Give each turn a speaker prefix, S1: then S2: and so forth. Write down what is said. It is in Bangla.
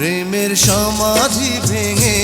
S1: প্রেমের সমাধি ভেঙে